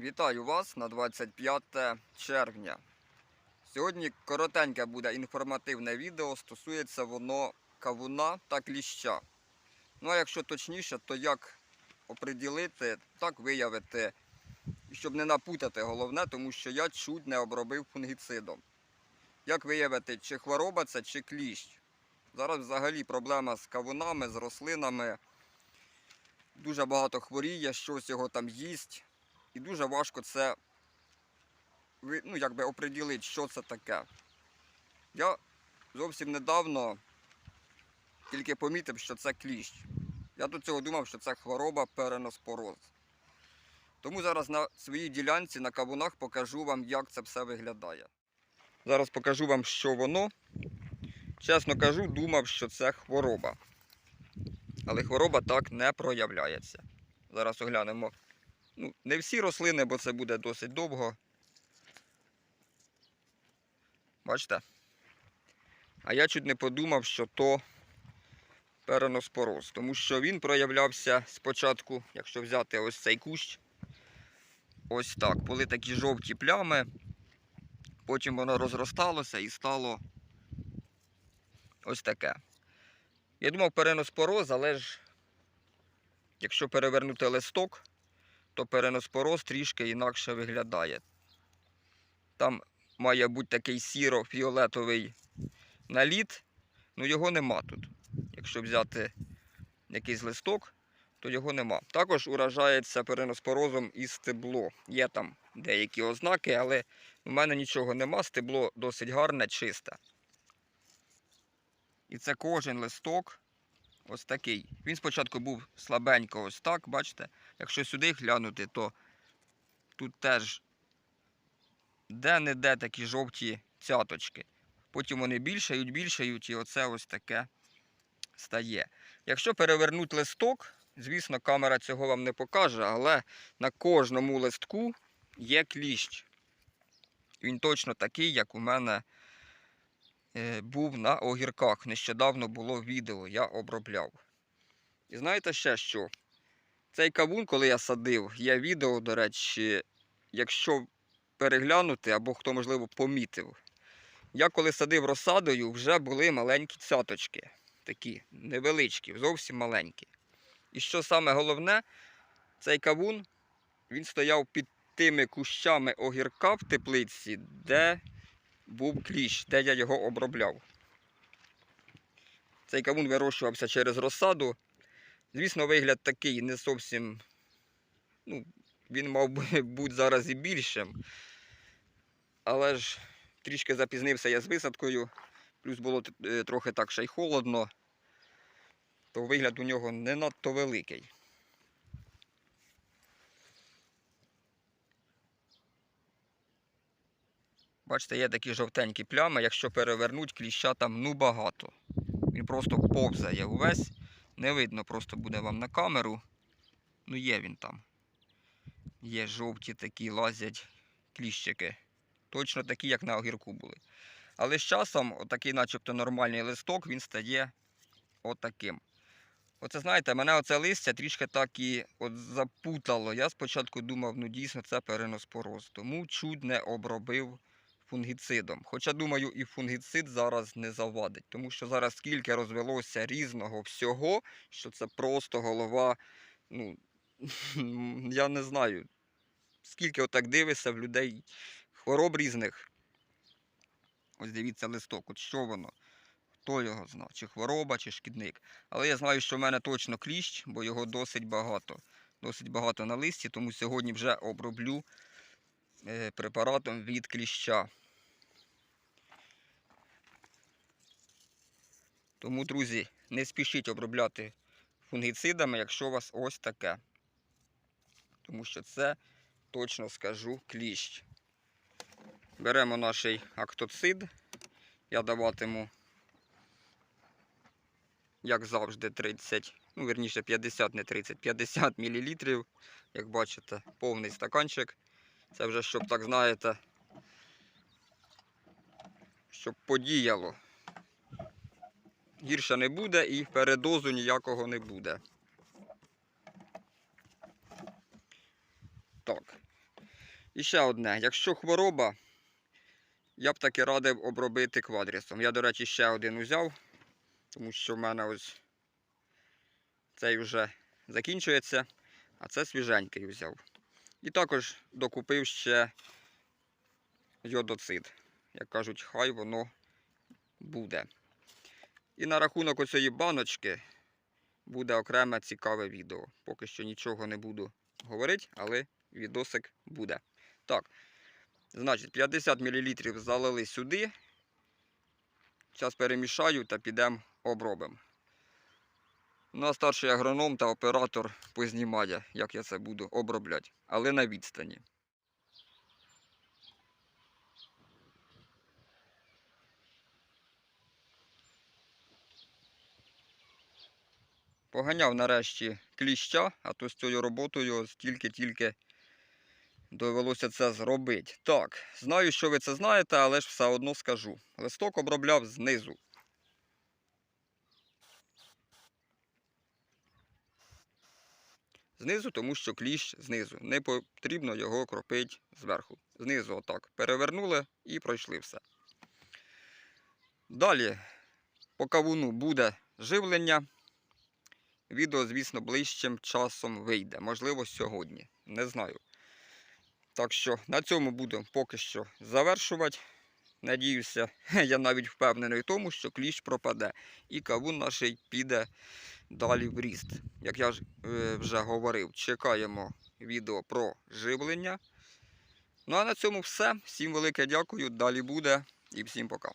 Вітаю вас на 25 червня. Сьогодні коротеньке буде інформативне відео, стосується воно кавуна та кліща. Ну а якщо точніше, то як оприділити, так виявити, щоб не напутати головне, тому що я чуть не обробив фунгіцидом. Як виявити, чи хвороба це, чи кліщ. Зараз взагалі проблема з кавунами, з рослинами. Дуже багато хворіє, щось його там їсть. І дуже важко це ну, якби оприділити, що це таке. Я зовсім недавно тільки помітив, що це кліщ. Я до цього думав, що це хвороба переноспороз. Тому зараз на своїй ділянці на кавунах покажу вам, як це все виглядає. Зараз покажу вам, що воно. Чесно кажу, думав, що це хвороба. Але хвороба так не проявляється. Зараз оглянемо Ну, не всі рослини, бо це буде досить довго. Бачите? А я чуть не подумав, що то переноспороз, тому що він проявлявся спочатку, якщо взяти ось цей кущ, ось так. Були такі жовті плями, потім воно розросталося і стало ось таке. Я думав переноспороз, але ж якщо перевернути листок, то переноспороз трішки інакше виглядає. Там має бути такий сіро-фіолетовий наліт, ну його нема тут. Якщо взяти якийсь листок, то його нема. Також уражається переноспорозом і стебло. Є там деякі ознаки, але в мене нічого нема, стебло досить гарне, чисте. І це кожен листок ось такий. Він спочатку був слабенько ось так, бачите? Якщо сюди глянути, то тут теж де-не-де такі жовті цяточки. Потім вони більшають, більшають, і оце ось таке стає. Якщо перевернути листок, звісно, камера цього вам не покаже, але на кожному листку є кліщ. Він точно такий, як у мене був на огірках. Нещодавно було відео, я обробляв. І знаєте ще що? Цей кавун, коли я садив, є відео, до речі, якщо переглянути або хто, можливо, помітив. Я коли садив розсадою, вже були маленькі цяточки. Такі невеличкі, зовсім маленькі. І що саме головне, цей кавун він стояв під тими кущами огірка в теплиці, де був кліщ, де я його обробляв. Цей кавун вирощувався через розсаду. Звісно, вигляд такий не зовсім. Ну, він мав бути зараз і більшим. Але ж трішки запізнився я з висадкою, плюс було е, трохи так ще й холодно, то вигляд у нього не надто великий. Бачите, є такі жовтенькі плями, якщо перевернуть, кліща там ну багато. Він просто повзає увесь. Не видно, просто буде вам на камеру. Ну є він там. Є жовті такі лазять кліщики. Точно такі, як на огірку були. Але з часом, отакий начебто нормальний листок, він стає отаким. Оце знаєте, мене оце листя трішки так і от запутало. Я спочатку думав, ну дійсно це переноспороз. Тому чуть не обробив фунгіцидом. Хоча, думаю, і фунгіцид зараз не завадить, тому що зараз скільки розвелося різного всього, що це просто голова. Ну, я не знаю, скільки отак дивишся в людей хвороб різних. Ось дивіться листок, от що воно. Хто його знає, чи хвороба, чи шкідник. Але я знаю, що в мене точно кліщ, бо його досить багато. Досить багато на листі, тому сьогодні вже оброблю е, препаратом від кліща. Тому, друзі, не спішіть обробляти фунгіцидами, якщо у вас ось таке. Тому що це, точно скажу, кліщ. Беремо наш актоцид. Я даватиму, як завжди, 30, ну, верніше 50, не 30, 50 мл. Як бачите, повний стаканчик. Це вже, щоб так знаєте, щоб подіяло. Гірше не буде і передозу ніякого не буде. Так. І ще одне. Якщо хвороба, я б таки радив обробити квадрісом. Я, до речі, ще один узяв, тому що в мене ось цей вже закінчується, а це свіженький взяв. І також докупив ще йодоцид. Як кажуть, хай воно буде. І на рахунок оцієї баночки буде окреме цікаве відео. Поки що нічого не буду говорити, але відосик буде. Так, значить, 50 мл залили сюди. Зараз перемішаю та підемо обробимо. Ну, а старший агроном та оператор познімає, як я це буду обробляти, але на відстані. Поганяв нарешті кліща, а то з цією роботою тільки-тільки довелося це зробити. Так, знаю, що ви це знаєте, але ж все одно скажу. Листок обробляв знизу. Знизу, тому що кліщ знизу. Не потрібно його кропити зверху. Знизу отак. Перевернули і пройшли все. Далі по кавуну буде живлення. Відео, звісно, ближчим часом вийде. Можливо, сьогодні. Не знаю. Так що на цьому буду поки що завершувати. Надіюся, я навіть впевнений в тому, що кліщ пропаде. І кавун наш піде далі в ріст. Як я е, вже говорив, чекаємо відео про живлення. Ну а на цьому все. Всім велике дякую. Далі буде і всім пока.